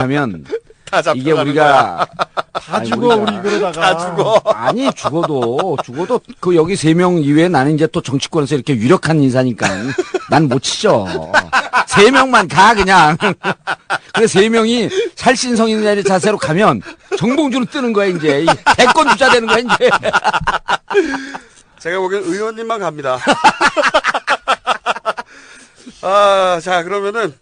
하면 이게. 우리가 다 아니, 죽어 우리 그러다가 다 죽어. 아니 죽어도 죽어도 그 여기 세 명 이외에 나는 이제 또 정치권에서 이렇게 유력한 인사니까 난 못 치죠. 세 명만 가 그냥. 그래 세 명이 살신성인의 자세로 가면 정봉주로 뜨는 거야 이제 이 대권 주자 되는 거야 이제. 제가 보기엔 의원님만 갑니다. 아, 자, 그러면은,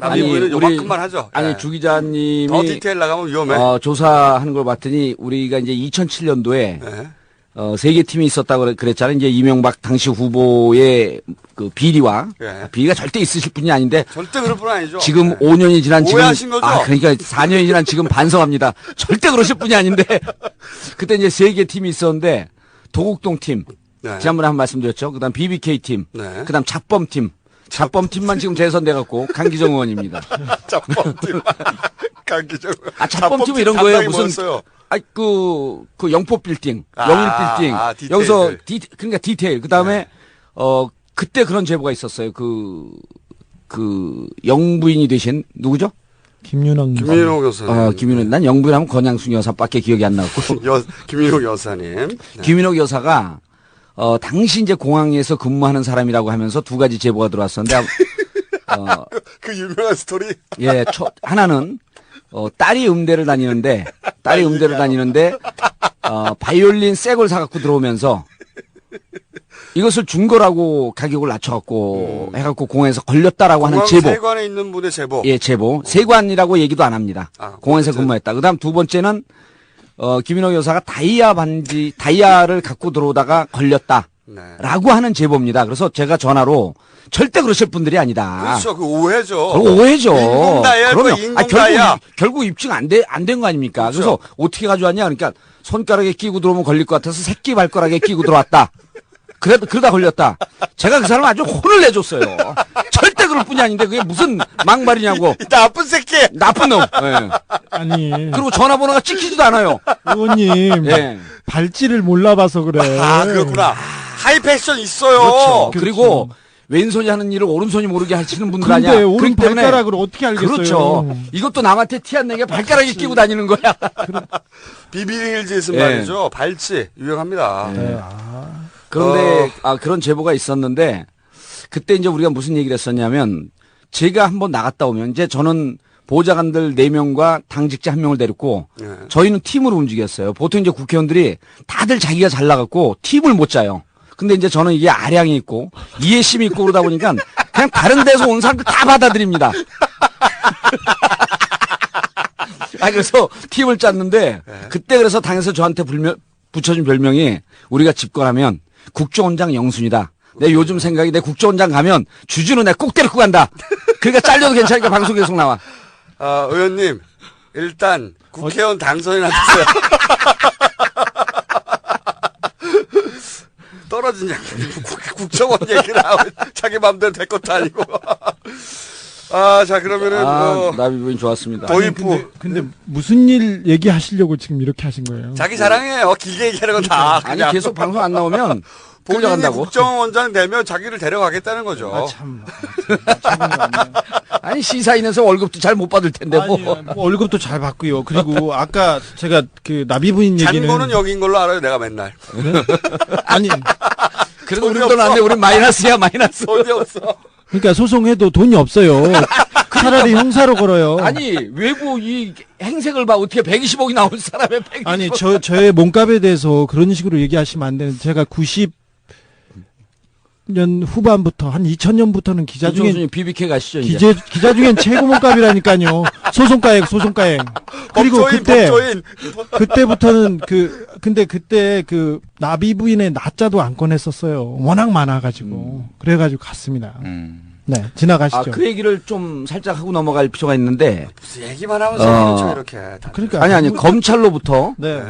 아니, 아니, 우리- 요만큼만 하죠. 아니 예. 주 기자님이 더 디테일 나가면 위험해. 어, 조사하는 걸 봤더니 우리가 이제 2007년도에 예. 어, 세개 팀이 있었다고 그랬- 그랬잖아요. 이제 이명박 당시 후보의 그 비리와 예. 비리가 절대 있으실 분이 아닌데 절대 그럴 뿐 아니죠. 지금 예. 5년이 지난 지금 오해하신 거죠? 아 그러니까 4년이 지난 지금 반성합니다. 절대 그러실 분이 아닌데 그때 이제 세 개 팀이 있었는데 도곡동 팀 네. 지난번에 한 말씀드렸죠. 그다음 BBK 팀, 네. 그다음 잡범 팀. 잡범 팀만 지금 재선돼 갖고 강기정 의원입니다. 잡범팀. 강기정. 아 잡범 팀은 이런 거예요. 무슨 뭐였어요? 아, 그, 그 영포 빌딩, 아, 영일 빌딩. 아, 디테일들. 여기서 디, 그러니까 디테일. 그 다음에, 네. 어, 그때 그런 제보가 있었어요. 그, 그, 영부인이 되신, 누구죠? 김윤영 김민호 교수님. 어, 김윤호. 난 영부인 하면 권양순 여사밖에 기억이 안 나고. 여, 김민호 여사님. 네. 김윤호 여사가, 어, 당시 이제 공항에서 근무하는 사람이라고 하면서 두 가지 제보가 들어왔었는데, 어, 그 유명한 스토리. 예, 초, 하나는, 어, 딸이 음대를 다니는데, 딸이 음대를 다니는데, 어, 바이올린 새걸 사갖고 들어오면서, 이것을 준 거라고 가격을 낮춰갖고, 해갖고 공항에서 걸렸다라고 하는 공항 제보. 세관에 있는 분의 제보. 예, 제보. 세관이라고 얘기도 안 합니다. 아, 공항에서. 근무했다. 그 다음 두 번째는, 어, 김인호 여사가 다이아 반지, 다이아를 갖고 들어오다가 걸렸다. 네. 라고 하는 제보입니다. 그래서 제가 전화로 절대 그러실 분들이 아니다. 그렇죠. 그 오해죠. 그거 오해죠. 인공 다이아일 거야, 그러면 인공 아, 결국 다이아. 입- 결국 입증 안 돼 안 된 거 아닙니까? 그 그렇죠. 래서 어떻게 가져왔냐? 그러니까 손가락에 끼고 들어오면 걸릴 것 같아서 새끼 발가락에 끼고 들어왔다. 그래 그러다 걸렸다. 제가 그 사람 아주 혼을 내줬어요. 뿐이 아닌데 그게 무슨 막말이냐고. 이 나쁜 새끼. 나쁜 놈. 예. 아니 그리고 전화번호가 찍히지도 않아요. 의원님 예. 발찌를 몰라봐서 그래. 아, 그렇구나. 하이 패션 있어요. 그렇죠. 그렇죠. 그리고 왼손이 하는 일을 오른손이 모르게 하시는 분들 근데 아니야. 오른 그렇기 때문에 어떻게 알겠어요? 그렇죠. 이것도 남한테 티 안 내게 발가락에 끼고 다니는 거야. 비비링힐즈에서 예. 말이죠. 발찌 유명합니다. 네, 아, 그런데 아 그런 제보가 있었는데 그때 이제 우리가 무슨 얘기를 했었냐면 제가 한번 나갔다 오면 이제 저는 보좌관들 4명과 당직자 1명을 데리고 예. 저희는 팀으로 움직였어요. 보통 이제 국회의원들이 다들 자기가 잘 나갔고 팀을 못 짜요. 근데 이제 저는 이게 아량이 있고 이해심이 있고 그러다 보니까 그냥 다른 데서 온 사람들 다 받아들입니다. 아 그래서 팀을 짰는데 그때 그래서 당에서 저한테 불명, 붙여준 별명이 우리가 집권하면 국정원장 영순이다. 내 요즘 생각이 내 국정원장 가면 주준우 내 꼭 데리고 간다. 그러니까 잘려도 괜찮으니까 방송 계속 나와. 아, 의원님. 일단 국회의원 당선이나 됐어요. 떨어진 양반이 국- 국정원 얘기를 하고 자기 마음대로 될 것도 아니고. 아, 자, 그러면은, 아, 뭐, 나비부인 좋았습니다. 도입- 아니, 근데, 근데 무슨 일 얘기하시려고 지금 이렇게 하신 거예요? 자기 자랑해요. 길게 얘기하는 건 다. 아니 그냥. 계속 방송 안 나오면 끌려간다고. 국정원장 되면 자기를 데려가겠다는 거죠. 아, 참. 아, 아니 시사인에서 월급도 잘 못 받을 텐데 뭐. 아니, 뭐 월급도 잘 받고요. 그리고 아까 제가 그 나비부인 얘기는 잔고는 여기인 걸로 알아요. 내가 맨날. 아니 그래도 우리 돈이 돈은 안 돼. 없어. 우리 마이너스야 마이너스. 돈이 없어. 그러니까 소송해도 돈이 없어요. 차라리 형사로 걸어요. 아니 외부 이 행색을 봐 어떻게 120억이 나올 사람의 120억. 아니 저 저의 몸값에 대해서 그런 식으로 얘기하시면 안 되는. 제가 90 년 후반부터 한 2000년부터는 기자 중에 BBK 가시죠 이제. 기자 기자 중엔 최고 몸값이라니까요. 소송가액 소송가액. 그리고 법조인, 그때 법조인. 그때부터는 그 근데 그때 그 나비 부인의 낮자도 안 꺼냈었어요. 워낙 많아 가지고 그래 가지고 갔습니다. 음. 네 지나가시죠. 아 그 얘기를 좀 살짝 하고 넘어갈 필요가 있는데 무슨 얘기만 하면 어. 이렇게. 다들. 그러니까 아니 아니 검찰로부터 네.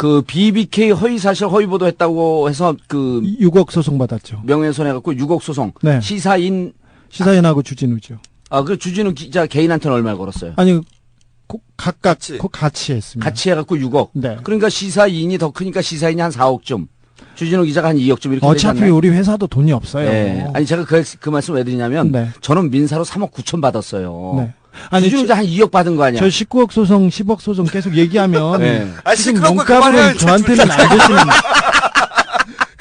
네. 그 BBK 허위 사실 허위 보도 했다고 해서 그 6억 소송 받았죠. 명예훼손해 갖고 6억 소송 네. 시사인 시사인하고 주진우죠. 아 그 주진우 기자 개인한테는 얼마를 걸었어요? 아니 고- 각각 같이. 고- 같이 했습니다. 같이 해갖고 6억. 네. 그러니까 시사인이 더 크니까 시사인이 한 4억쯤. 주진우 기자가 한 2억쯤 이렇게 되지 어차피 않나요? 우리 회사도 돈이 없어요. 예. 아니 제가 그, 그 말씀 왜 드리냐면 네. 저는 민사로 3억 9천 받았어요. 네. 아니, 주진우 기자 한 2억 받은 거 아니야? 저 19억 소송, 10억 소송 계속 얘기하면 네. 아, 지금 시끄러운 거 그만해요, 이제 저한테는 안 되시는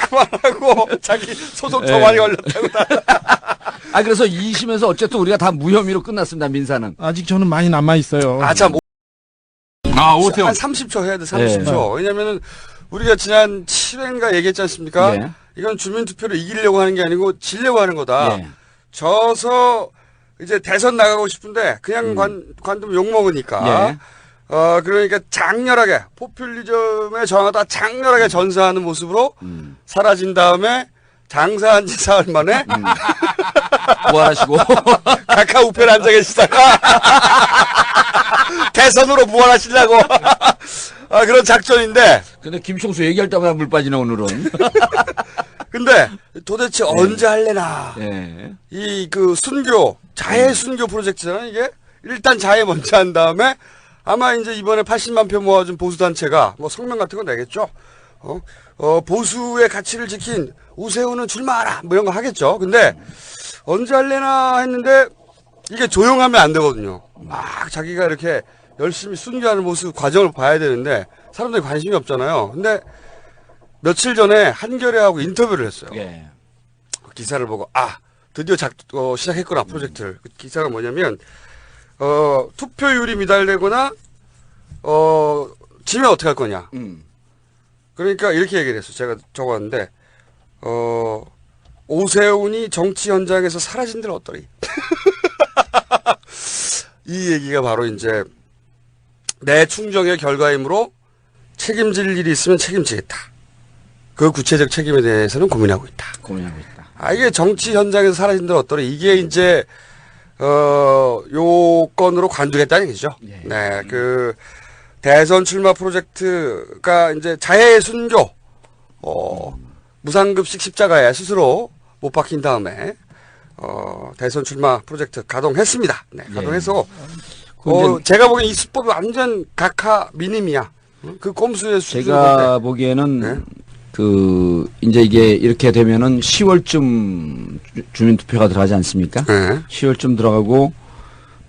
그만하고 자기 소송 더 네. 많이 걸렸다고. 아 그래서 2심에서 어쨌든 우리가 다 무혐의로 끝났습니다 민사는. 아직 저는 많이 남아 있어요. 아, 참. 아, 오태훈. 한 30초 해야 돼, 30초. 네. 왜냐면은 우리가 지난 7회인가 얘기했지 않습니까? 예. 이건 주민투표를 이기려고 하는 게 아니고 지려고 하는 거다. 예. 져서 이제 대선 나가고 싶은데 그냥 음. 관, 관두면 욕먹으니까. 예. 어, 그러니까 장렬하게, 포퓰리즘에 저항하다 장렬하게 전사하는 모습으로 음. 사라진 다음에 장사한 지 사흘 만에 부활하시고 카카 우편에 앉아 계시다가 대선으로 부활하시려고 아, 그런 작전인데 근데 김총수 얘기할 때마다 물 빠지네 오늘은. 근데 도대체 언제 할래나? 예. 이 그 순교 자해 순교 프로젝트잖아요 이게? 일단 자해 먼저 한 다음에 아마 이제 이번에 80만 표 모아준 보수 단체가 뭐 성명 같은 거 내겠죠? 어, 어 보수의 가치를 지킨 우세훈은 출마하라 뭐 이런 거 하겠죠? 근데 언제 할래나 했는데 이게 조용하면 안 되거든요. 막 자기가 이렇게 열심히 순교하는 모습 과정을 봐야 되는데 사람들이 관심이 없잖아요. 근데 며칠 전에 한겨레하고 인터뷰를 했어요. 예. 그 기사를 보고 아 드디어 작, 어, 시작했구나 프로젝트를. 그 기사가 뭐냐면 어 투표율이 미달되거나 어 지면 어떻게 할 거냐. 음. 그러니까 이렇게 얘기를 했어 제가 적었는데 어 오세훈이 정치 현장에서 사라진 데는 어떠리? 이 얘기가 바로 이제 내 충정의 결과이므로 책임질 일이 있으면 책임지겠다 그 구체적 책임에 대해서는 고민하고 있다 고민하고 있다. 아, 이게 정치 현장에서 사라진들 어떠래? 이게 이제, 어, 요건으로 관두겠다는 얘기죠. 예. 네, 그, 대선 출마 프로젝트가 이제 자해 순교, 어, 무상급식 십자가에 스스로 못 박힌 다음에, 어, 대선 출마 프로젝트 가동했습니다. 네, 가동해서, 그 어, 제가 보기엔 이 수법이 완전 각하 미님이야. 그 꼼수의 수준인데. 제가 보기에는 네. 그 이제 이게 이렇게 되면은 10월쯤 주민투표가 들어가지 않습니까? 네. 10월쯤 들어가고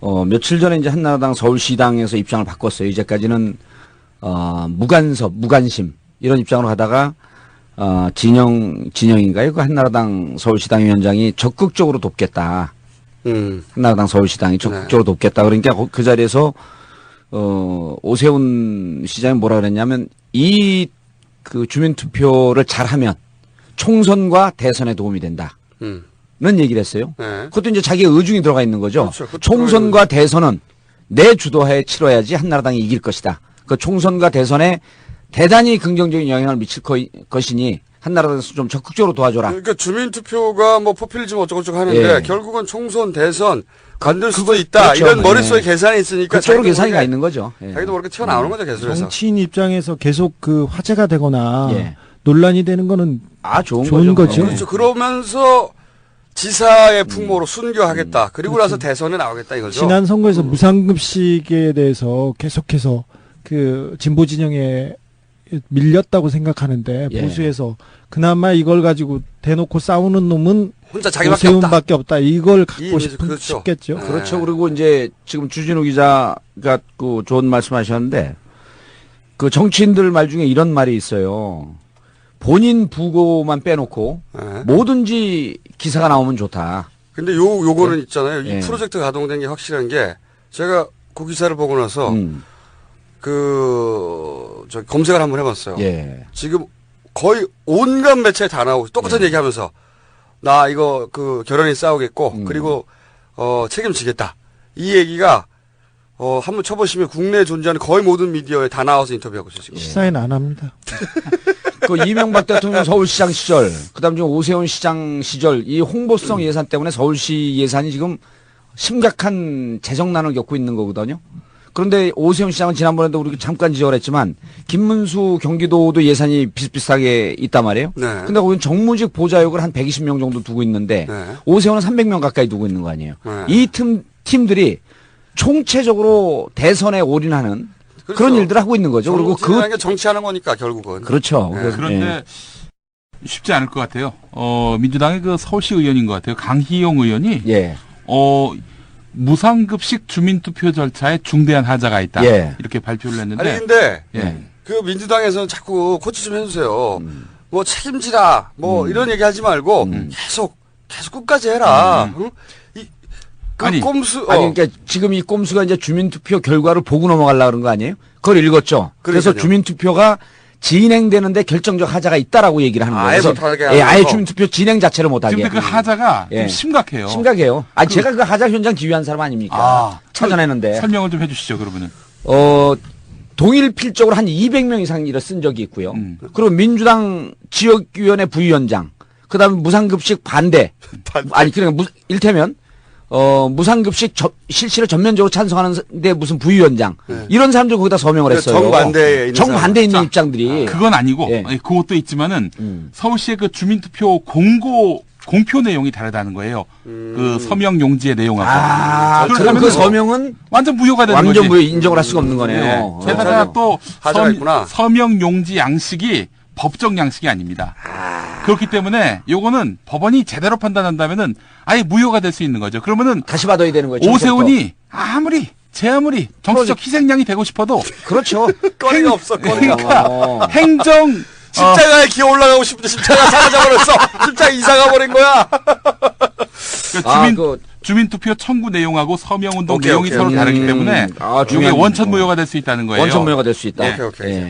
어 며칠 전에 이제 한나라당 서울시당에서 입장을 바꿨어요. 이제까지는 어 무간섭, 무관심 이런 입장으로 하다가 어 진영 진영인가요? 그 한나라당 서울시당 위원장이 적극적으로 돕겠다. 음. 한나라당 서울시당이 적극적으로 돕겠다. 그러니까 그- 그 자리에서 어 오세훈 시장이 뭐라 그랬냐면 이 그 주민 투표를 잘하면 총선과 대선에 도움이 된다. 음. 는 얘기를 했어요. 네. 그것도 이제 자기의 의중이 들어가 있는 거죠. 그렇죠. 총선과 대선은 내 주도하에 치러야지 한나라당이 이길 것이다. 그 총선과 대선에 대단히 긍정적인 영향을 미칠 거, 것이니 한나라당에서 좀 적극적으로 도와줘라. 그러니까 주민투표가 뭐 포퓰리즘 어쩌고저쩌고 하는데 예. 결국은 총선 대선 만들 수도 있다 그렇죠. 이런 머릿속에 네. 계산이 있으니까 그쪽으로 계산이 가 모르게- 있는 거죠. 예. 자기도 모르게 튀어나오는 거죠 개수에서 정치인 입장에서 계속 그 화제가 되거나 예. 논란이 되는 거는 아, 좋은, 좋은 거죠. 그렇죠 그러면서 지사의 풍모로 순교하겠다 그리고 나서 대선에 나오겠다 이거죠 지난 선거에서 무상급식에 대해서 계속해서 그 진보 진영에 밀렸다고 생각하는데 예. 보수에서 그나마 이걸 가지고 대놓고 싸우는 놈은 혼자 자기밖에 없다 오세훈밖에 없다. 이걸 이 갖고 이미지, 싶은 그렇죠. 싶겠죠. 네. 그렇죠. 그리고 이제 지금 주진우 기자가 그 좋은 말씀하셨는데 그 정치인들 말 중에 이런 말이 있어요. 본인 부고만 빼놓고 네. 뭐든지 기사가 나오면 좋다. 근데 요 요거는 있잖아요 이 예. 프로젝트 가동된 게 확실한 게 제가 그 기사를 보고 나서 음, 그 저 검색을 한번 해봤어요 예. 지금 거의 온갖 매체에 다 나오고 똑같은 네. 얘기하면서 나 이거 그 결혼이 싸우겠고 음. 그리고 어 책임지겠다 이 얘기가 어 한번 쳐보시면 국내에 존재하는 거의 모든 미디어에 다 나와서 인터뷰하고 있어요 지금. 시사에는 안 합니다. 그 이명박 대통령 서울시장 시절, 그다음 지금 오세훈 시장 시절 이 홍보성 예산 때문에 서울시 예산이 지금 심각한 재정난을 겪고 있는 거거든요. 그런데 오세훈 시장은 지난번에도 우리 잠깐 지적을 했지만 김문수 경기도도 예산이 비슷비슷하게 있단 말이에요. 네. 근데 거기는 정무직 보좌역을 한 120명 정도 두고 있는데 네. 오세훈은 300명 가까이 두고 있는 거 아니에요. 네. 이 팀, 팀들이 총체적으로 대선에 올인하는 그 그렇죠. 런 일들을 하고 있는 거죠. 그리고 그 정치하는 거니까 결국은. 그렇죠. 네. 그런데 예. 쉽지 않을 것 같아요. 어, 민주당의 그 서울시 의원인 것 같아요. 강희용 의원이 예. 어, 무상급식 주민투표 절차에 중대한 하자가 있다. 예. 이렇게 발표를 했는데. 아니 근데 예. 그 민주당에서는 자꾸 코치 좀 해주세요. 뭐 책임지라 뭐 이런 얘기 하지 말고 계속 계속 끝까지 해라. 응? 이, 그 아니, 꼼수 어. 아니 그러니까 지금 이 꼼수가 이제 주민투표 결과를 보고 넘어가려 그런 거 아니에요? 그걸 읽었죠. 그래서 그러니까요. 주민투표가 진행되는데 결정적 하자가 있다라고 얘기를 하는 거예요. 아예 그래서 못하게 예, 아예 하면서. 주민투표 진행 자체를 못하게. 근데 그 하자가 예. 좀 심각해요. 심각해요. 아 제가 그 하자 현장 지휘한 사람 아닙니까? 아, 찾아내는데 설명을 좀 해주시죠, 그러면은. 어 동일 필적으로 한 200명 이상 일을 쓴 적이 있고요. 음. 그리고 민주당 지역위원회 부위원장, 그다음에 무상급식 반대. 반대. 아니 그러니까 무, 일테면 어 무상급식 저- 실시를 전면적으로 찬성하는데 무슨 부위원장 이런 사람들 거기다 서명을 그 했어요. 정반대에 있는 정반대에 있는 자, 입장들이 그건 아니고, 예. 아니, 그것도 있지만은, 음. 서울시의 그 주민투표 공고, 공표 내용이 다르다는 거예요. 그 서명 용지의 내용하고. 아 그럼 그 서명은 완전 무효가 되는 완전 거지. 무효 인정을 할 수가 없는 거네요. 예. 게다가 또 서. 서명 용지 양식이 법적 양식이 아닙니다. 그렇기 때문에 요거는 법원이 제대로 판단한다면은 아예 무효가 될 수 있는 거죠. 그러면은 다시 받아야 되는 거예요. 오세훈이 아무리 제 아무리 정치적 희생양이 되고 싶어도 그렇죠. 거리가 없어 거리가. 그러니까 어. 행정 어, 십자가에 기어 올라가고 싶은데 십자가 사라져버렸어. 십자가 이사가 버린 거야. 그 아, 주민 그 주민 투표 청구 내용하고 서명 운동 오케이, 내용이 오케이, 서로. 다르기 음, 때문에 아, 이게 중요한 원천 거. 무효가 될 수 있다는 거예요. 원천 무효가 될 수 있다. 예. 오케이, 오케이. 예.